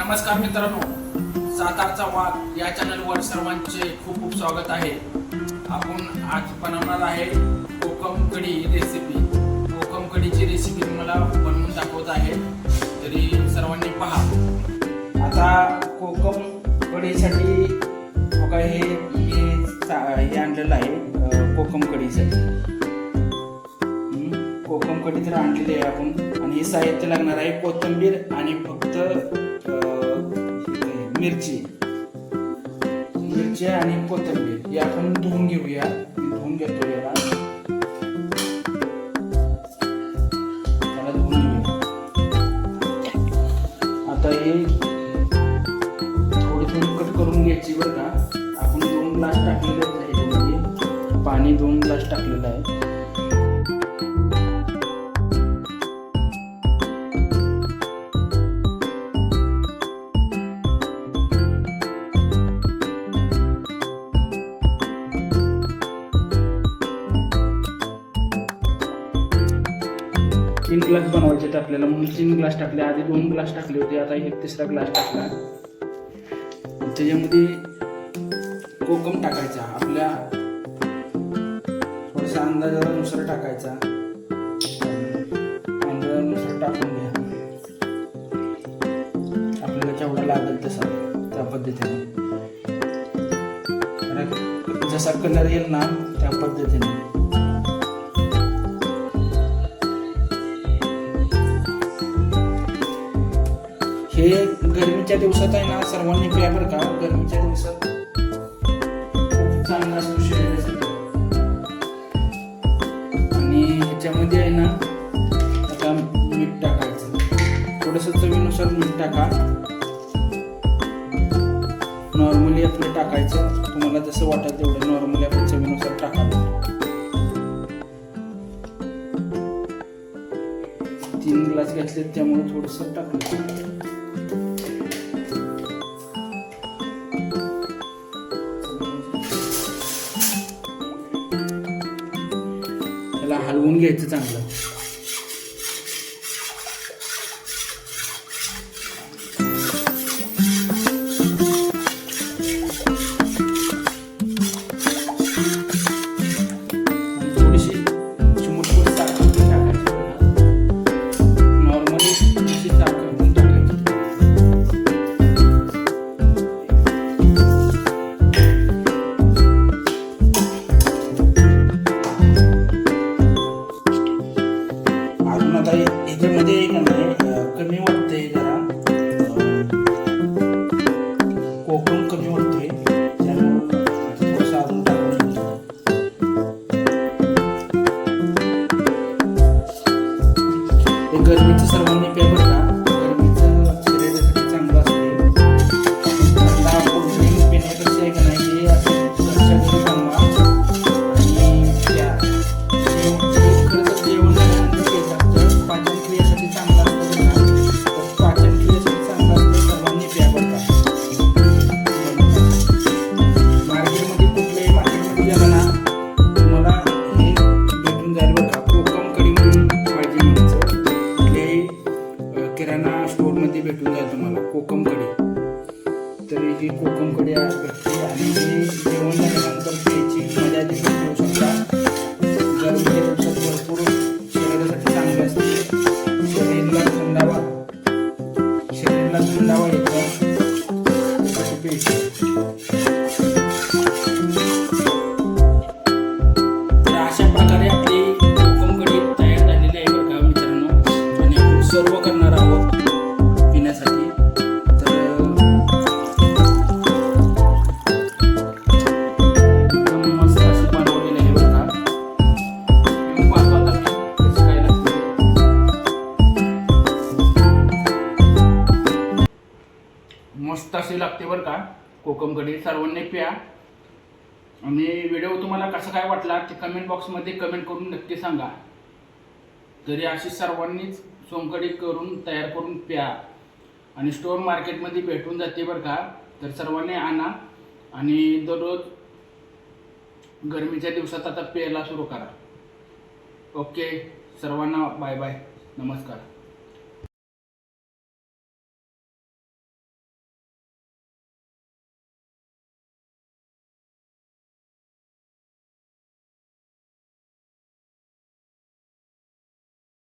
नमस्कार मित्रांनो सातारचा वाघ या चॅनलवर सर्वांचे खूप खूप स्वागत आहे. आपण आज बनवणार आहे कोकम कढी रेसिपी कोकम कढीची रेसिपी तुम्हाला बनवून दाखवत आहे. तरी सर्वांनी पहा. आता कोकम कढीसाठी बघा हे हे आणलेलं आहे कोकम कढीसाठी कोकम कढी तर आणलेली आहे आपण. आणि हे साहित्य लागणार आहे कोथिंबीर आणि फक्त मिरची. मिरची आणि कोथिंबीर हे आपण धुवून घेऊया. धुवून घेतो याला. त्याला धुवून घेऊया. आता हे थोडी थोडी कट करून घ्यायची बरं का. आपण दोन ग्लास टाकलेले आहेत पाणी दोन ग्लास टाकलेलं आहे. तीन ग्लास बनवायचे आहेत आपल्याला. म्हणून तीन ग्लास टाकले. आधी दोन ग्लास टाकले होते. आता एक तिसरा ग्लास टाकला. त्याच्यामध्ये कोकम टाकायचा. आपल्या थोडासा अंदाजानुसार टाकायचा. अंदाजानुसार टाकून घ्या. आपल्याला जेवढा लागेल तसा त्या पद्धतीने. जसा कलर येईल ना त्या पद्धतीने. हे गरमीच्या दिवसात आहे ना सर्वांनी प्या बरं का? गरमीच्या दिवसात खूप चांगला असतो शरीरासाठी. आणि ह्याच्यामध्ये आहे ना आता मीठ टाकायचं. थोडंसं चवीनुसार मीठ टाका. नॉर्मली आपलं टाकायचं. तुम्हाला जसं वाटत तेवढं नॉर्मली आपण चवीनुसार टाकायचं तीन ग्लास घेतले त्यामुळे थोडंसं टाकलं हलवून घ्यायचं चांगलं. ह्याच्यामध्ये एक आहे अं, कमी अ, किराणा भेटून जाईल तुम्हाला कोकम कढी तर ही कोकम कढी आज भेटते आणि ही जेवण झाल्यानंतर त्याची मजा देखील घेऊ शकता. गरमीच्या दिवसात भरपूर. शरीरासाठी चांगलं असते. शरीराला थंडावा शरीराला थंडावा येतो. त्यासाठी मस्त लागते बरं का. कोकम कढी सर्वांनी प्या. आणि व्हिडिओ तुम्हाला कसा काय वाटला ते कमेंट बॉक्समध्ये कमेंट करून नक्की सांगा. तरी अशी सर्वांनीच सोमकडी करून तयार करून प्या. आणि स्टोअर मार्केटमध्ये भेटून जाते बरं का. तर सर्वांनी आणा. आणि दररोज गरमीच्या दिवसात आता प्यायला सुरू करा. ओके. सर्वांना बाय बाय नमस्कार.